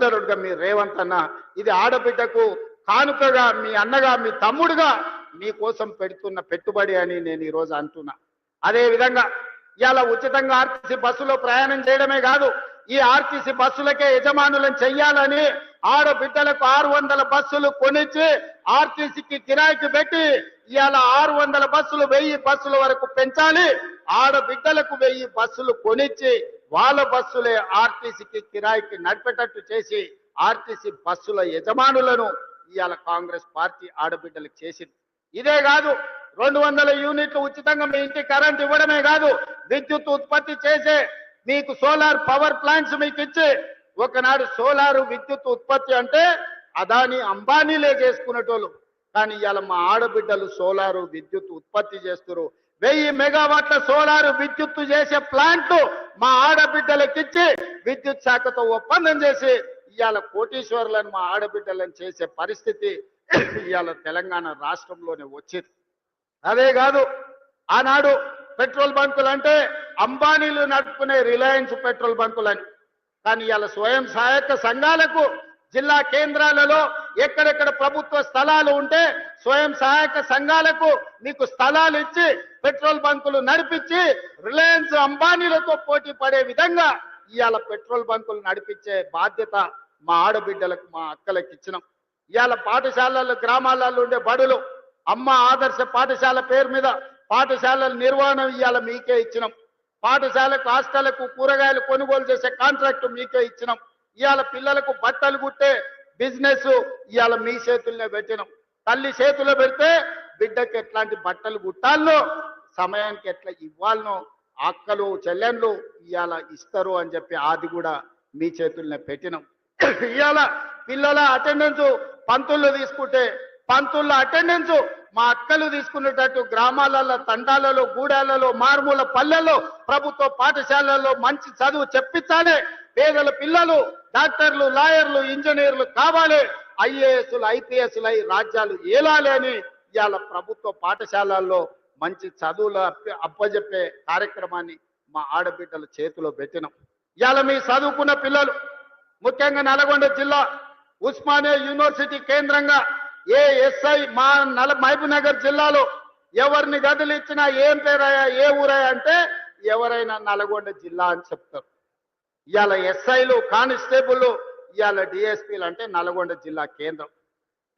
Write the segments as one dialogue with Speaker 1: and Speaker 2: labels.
Speaker 1: సోదరుడుగా మీ రేవంత్ అన్న ఇది ఆడబిడ్డకు కానుకగా మీ అన్నగా మీ తమ్ముడుగా మీకోసం పెడుతున్న పెట్టుబడి అని నేను ఈరోజు అంటున్నా. అదే విధంగా ఉచితంగా ఆర్టీసీ బస్సులో ప్రయాణం చేయడమే కాదు ఈ ఆర్టీసీ బస్సులకే యజమానులను చెయ్యాలని ఆడబిడ్డలకు ఆరు వందల బస్సులు కొనిచ్చి ఆర్టీసీకి కిరాయికి పెట్టి ఇవాళ ఆరు వందల బస్సులు వెయ్యి బస్సుల వరకు పెంచాలి. ఆడబిడ్డలకు వెయ్యి బస్సులు కొనిచ్చి వాళ్ళ బస్సులే ఆర్టీసీకి కిరాయికి నడిపేటట్టు చేసి ఆర్టీసీ బస్సుల యజమానులను ఇవాళ కాంగ్రెస్ పార్టీ ఆడబిడ్డలకు చేసింది. ఇదే కాదు రెండు వందల యూనిట్లు ఉచితంగా మీ ఇంటి కరెంట్ ఇవ్వడమే కాదు విద్యుత్ ఉత్పత్తి చేసే మీకు సోలార్ పవర్ ప్లాంట్స్ మీకు ఇచ్చి ఒకనాడు సోలార్ విద్యుత్ ఉత్పత్తి అంటే అదాని అంబానీలే చేసుకునేటోళ్ళు. కానీ ఇవాళ మా ఆడబిడ్డలు సోలారు విద్యుత్ ఉత్పత్తి చేస్తారు వెయ్యి మెగావాట్ల సోలార్ విద్యుత్ చేసే ప్లాంట్ మా ఆడబిడ్డలకిచ్చి విద్యుత్ శాఖతో ఒప్పందం చేసి ఇవాళ కోటీశ్వరులను మా ఆడబిడ్డలను చేసే పరిస్థితి ఇవాళ తెలంగాణ రాష్ట్రంలోనే వచ్చింది. అదే కాదు ఆనాడు పెట్రోల్ బంకులు అంటే అంబానీలు నడుపుకునే రిలయన్స్ పెట్రోల్ బంకులని. కానీ ఇవాళ స్వయం సహాయక సంఘాలకు జిల్లా కేంద్రాలలో ఎక్కడెక్కడ ప్రభుత్వ స్థలాలు ఉంటే స్వయం సహాయక సంఘాలకు మీకు స్థలాలు ఇచ్చి పెట్రోల్ బంకులు నడిపించి రిలయన్స్ అంబానీలతో పోటీ పడే విధంగా ఇవాళ పెట్రోల్ బంకులు నడిపించే బాధ్యత మా ఆడబిడ్డలకు మా అక్కలకు ఇచ్చినాం. ఇవాళ పాఠశాలలు గ్రామాలలో ఉండే బడులు అమ్మ ఆదర్శ పాఠశాల పేరు మీద పాఠశాలల నిర్వహణ ఇవాళ మీకే ఇచ్చినాం. పాఠశాలకు హాస్టళ్ళకు కూరగాయలు కొనుగోలు చేసే కాంట్రాక్ట్ మీకే ఇచ్చినాం. ఇవాళ పిల్లలకు బట్టలు కుట్టే బిజినెస్ ఇవాళ మీ చేతుల్నే పెట్టినాం. తల్లి చేతిలో పెడితే బిడ్డకి ఎట్లాంటి బట్టలు కుట్టాలనో సమయానికి ఎట్లా ఇవ్వాలనో అక్కలు చెల్లెన్లు ఇవాళ ఇస్తారు అని చెప్పి అది కూడా మీ చేతుల్నే పెట్టినాం. ఇవాళ పిల్లల అటెండెన్స్ పంతుల్లో తీసుకుంటే పంతుల్లో అటెండెన్స్ మా అక్కలు తీసుకునేటట్టు గ్రామాలలో తండాలలో గూడాలలో మారుమూల పల్లెల్లో ప్రభుత్వ పాఠశాలల్లో మంచి చదువు చెప్పించాలి. పేదల పిల్లలు డాక్టర్లు లాయర్లు ఇంజనీర్లు కావాలి. ఐఏఎస్లు ఐపీఎస్లు అయి రాజ్యాలు ఏలాలి అని ఇవాళ ప్రభుత్వ పాఠశాలల్లో మంచి చదువులు అప్పజెప్పే కార్యక్రమాన్ని మా ఆడబిడ్డల చేతిలో పెట్టినాం. ఇవాళ మీ చదువుకున్న పిల్లలు ముఖ్యంగా నల్గొండ జిల్లా ఉస్మానియా యూనివర్సిటీ కేంద్రంగా ఏ ఎస్ఐ మా నల మహబూబ్నగర్ జిల్లాలో ఎవరిని గదులు ఇచ్చినా ఏం పేరయ్యా ఏ ఊరయ్యా అంటే ఎవరైనా నల్గొండ జిల్లా అని చెప్తారు. ఇవాళ ఎస్ఐలు కానిస్టేబుల్ ఇవాళ డిఎస్పీలు అంటే నల్గొండ జిల్లా కేంద్రం.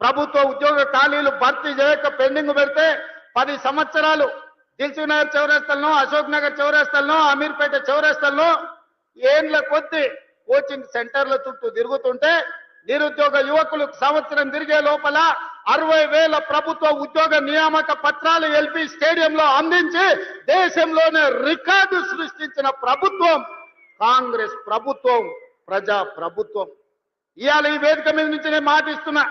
Speaker 1: ప్రభుత్వ ఉద్యోగ ఖాళీలు భర్తీ చేయక పెండింగ్ పెడితే పది సంవత్సరాలు దిల్సుఖ్ నగర్ చౌరస్తలను అశోక్ నగర్ చౌరస్తలను అమీర్పేట చౌరస్తలను ఏండ్ల కొద్ది కోచింగ్ సెంటర్ల చుట్టూ తిరుగుతుంటే నిరుద్యోగ యువకులు సంవత్సరం తిరిగే లోపల అరవై వేల ప్రభుత్వ ఉద్యోగ నియామక పత్రాలు ఎల్పి స్టేడియంలో అందించి దేశంలోనే రికార్డు సృష్టించిన ప్రభుత్వం కాంగ్రెస్ ప్రభుత్వం ప్రజా ప్రభుత్వం. ఇవాళ ఈ వేదిక మీద నుంచి నేను మాటిస్తున్నా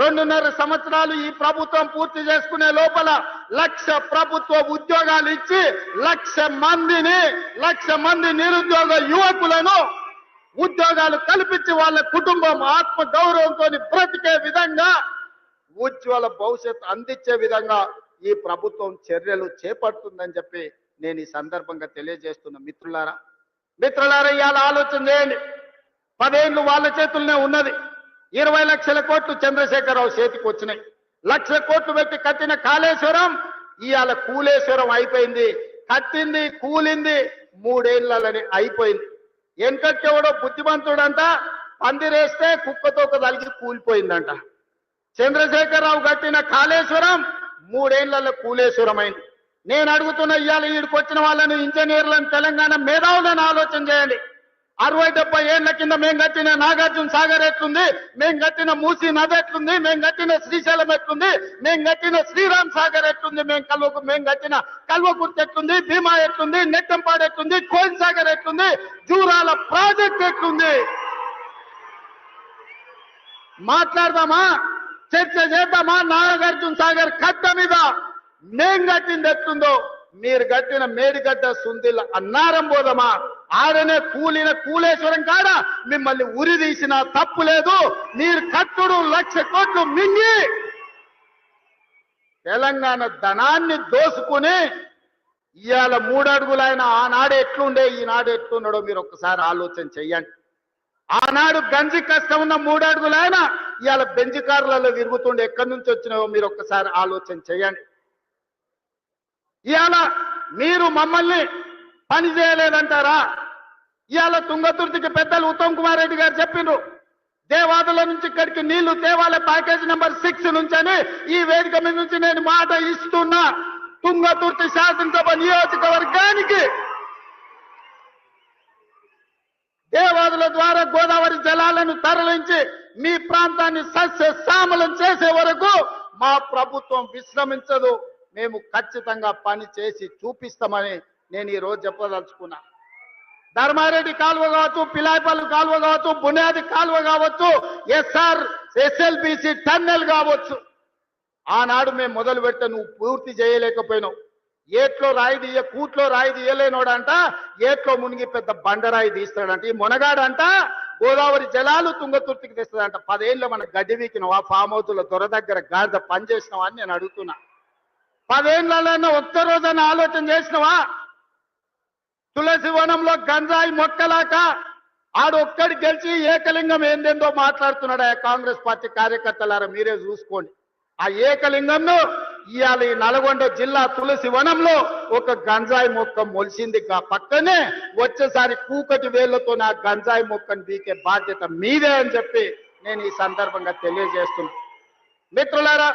Speaker 1: రెండున్నర సంవత్సరాలు ఈ ప్రభుత్వం పూర్తి చేసుకునే లోపల లక్ష ప్రభుత్వ ఉద్యోగాలు ఇచ్చి లక్ష మందిని లక్ష మంది నిరుద్యోగ యువకులను ఉద్యోగాలు కల్పించి వాళ్ళ కుటుంబం ఆత్మ గౌరవంతో బ్రతికే విధంగా ఉజ్వల భవిష్యత్తు అందించే విధంగా ఈ ప్రభుత్వం చర్యలు చేపడుతుందని చెప్పి నేను ఈ సందర్భంగా తెలియజేస్తున్న మిత్రులారా. మిత్రులారా ఇవాళ ఆలోచన చేయండి. పదేళ్ళు వాళ్ళ చేతుల్లోనే ఉన్నది. ఇరవై లక్షల కోట్లు చంద్రశేఖరరావు చేతికి వచ్చినాయి. లక్ష కోట్లు పెట్టి కట్టిన కాళేశ్వరం ఇవాళ కూలేశ్వరం అయిపోయింది. కట్టింది కూలింది మూడేళ్ళని అయిపోయింది. వెనకట్టెవడో బుద్ధిమంతుడంట పందిరేస్తే కుక్కతో తలిగి కూలిపోయిందంట. చంద్రశేఖరరావు కట్టిన కాళేశ్వరం మూడేళ్ళలో కూలేశ్వరం అయింది నేను అడుగుతున్న ఇవాళ ఈడికి వచ్చిన వాళ్ళని ఇంజనీర్లను తెలంగాణ మేధావులను ఆలోచన చేయండి. అరవై డెబ్బై ఏళ్ళ కింద మేము కట్టిన నాగార్జున సాగర్ ఎట్లుంది? మేము కట్టిన మూసీ నది ఎట్లుంది? మేము కట్టిన శ్రీశైలం ఎట్లుంది? మేము కట్టిన శ్రీరామ్ సాగర్ ఎట్లుంది? మేము కల్వకు మేము కట్టిన కల్వకుర్తి ఎట్లుంది? భీమా ఎట్లుంది? నెట్టంపాడు ఎట్లుంది? కోయిన్ సాగర్ ఎట్లుంది? జూరాల ప్రాజెక్ట్ ఎట్లుంది? మాట్లాడదామా? చర్చ చేద్దామా? నాగార్జున సాగర్ కట్ట మీద మేం కట్టింది ఎట్లుందో? మీరు కట్టిన మేడిగడ్డ సుందిల అన్నారం పోదమా ఆడనే కూలిన కూలేశ్వరం కాడ? మిమ్మల్ని ఉరి తీసిన తప్పు లేదు. మీరు కట్టుడు లక్ష కోట్లు మింగి తెలంగాణ ధనాన్ని దోసుకుని ఇవాళ మూడడుగులైన ఆనాడు ఎట్లుండే ఈనాడు ఎట్లున్నాడో మీరు ఒక్కసారి ఆలోచన చెయ్యండి. ఆనాడు గంజి కష్టం ఉన్న మూడడుగులైన ఇవాళ బెంజి కార్లలో తిరుగుతుండే ఎక్కడి నుంచి వచ్చినావో మీరు ఒక్కసారి ఆలోచన చేయండి ఇవాళ మీరు మమ్మల్ని పని చేయలేదంటారా? ఇవాళ తుంగతుర్తికి పెద్దలు ఉత్తమ్ కుమార్ రెడ్డి గారు చెప్పిండ్రు. దేవాదుల నుంచి ఇక్కడికి నీళ్ళు తేవాలే ప్యాకేజ్ నెంబర్ సిక్స్ నుంచి అని ఈ వేదిక మీద నుంచి నేను మాట ఇస్తున్నా. తుంగతుర్తి శాసనసభ నియోజకవర్గానికి దేవాదుల ద్వారా గోదావరి జలాలను తరలించి మీ ప్రాంతాన్ని సస్య శ్యామలం చేసే వరకు మా ప్రభుత్వం విశ్రమించదు. మేము ఖచ్చితంగా పని చేసి చూపిస్తామని నేను ఈ రోజు చెప్పదలుచుకున్నా. ధర్మారెడ్డి కాలువ కావచ్చు పిలాయిపల్లి కాలువ కావచ్చు బునియాది కాలువ కావచ్చు ఎస్ఆర్ ఎస్ఎల్బిసి టన్నెల్ కావచ్చు. ఆనాడు మేము మొదలు పెట్టా నువ్వు పూర్తి చేయలేకపోయినావు. ఏట్లో రాయి తీయ కూట్లో రాయి తీయలేనోడంట ఏట్లో మునిగి పెద్ద బండరాయి తీస్తాడంట ఈ మునగాడంట గోదావరి జలాలు తుంగతుర్తికి తెస్తాడంట. పదేళ్ళు మన గడ్డి వీకినవా ఫామ్ హౌస్ల దొర దగ్గర గాడిద పని చేసినావా అని నేను అడుగుతున్నా. పదేళ్ళలో ఒక్క రోజైనా ఆలోచన చేసినవా? తులసి వనంలో గంజాయి మొక్కలాక ఆడొక్కడి గెలిచి ఏకలింగం ఏందేందో మాట్లాడుతున్నాడు ఆ కాంగ్రెస్ పార్టీ కార్యకర్తలారా? మీరే చూసుకోండి. ఆ ఏకలింగంను ఇవాళ ఈ నల్గొండ జిల్లా తులసి వనంలో ఒక గంజాయి మొక్క మొలిసింది. పక్కనే వచ్చేసారి కూకటి వేళ్ళతో నా గంజాయి మొక్కను బీకే బాధ్యత మీదే అని చెప్పి నేను ఈ సందర్భంగా తెలియజేస్తున్నా. మిత్రులారా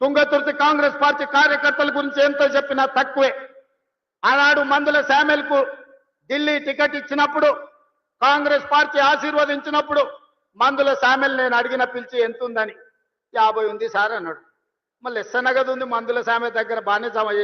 Speaker 1: తుంగతుర్తి కాంగ్రెస్ పార్టీ కార్యకర్తల గురించి ఎంతో చెప్పినా తక్కువే. ఆనాడు మందుల శామెల్కు ఢిల్లీ టికెట్ ఇచ్చినప్పుడు కాంగ్రెస్ పార్టీ ఆశీర్వదించినప్పుడు మందుల శామెల్ నేను అడిగిన పిలిచి ఎంత ఉందని యాభై ఉంది సార్ అన్నాడు. మళ్ళీ ఎస్స నగదు ఉంది మందుల సామె దగ్గర బాగానే జమ చేసి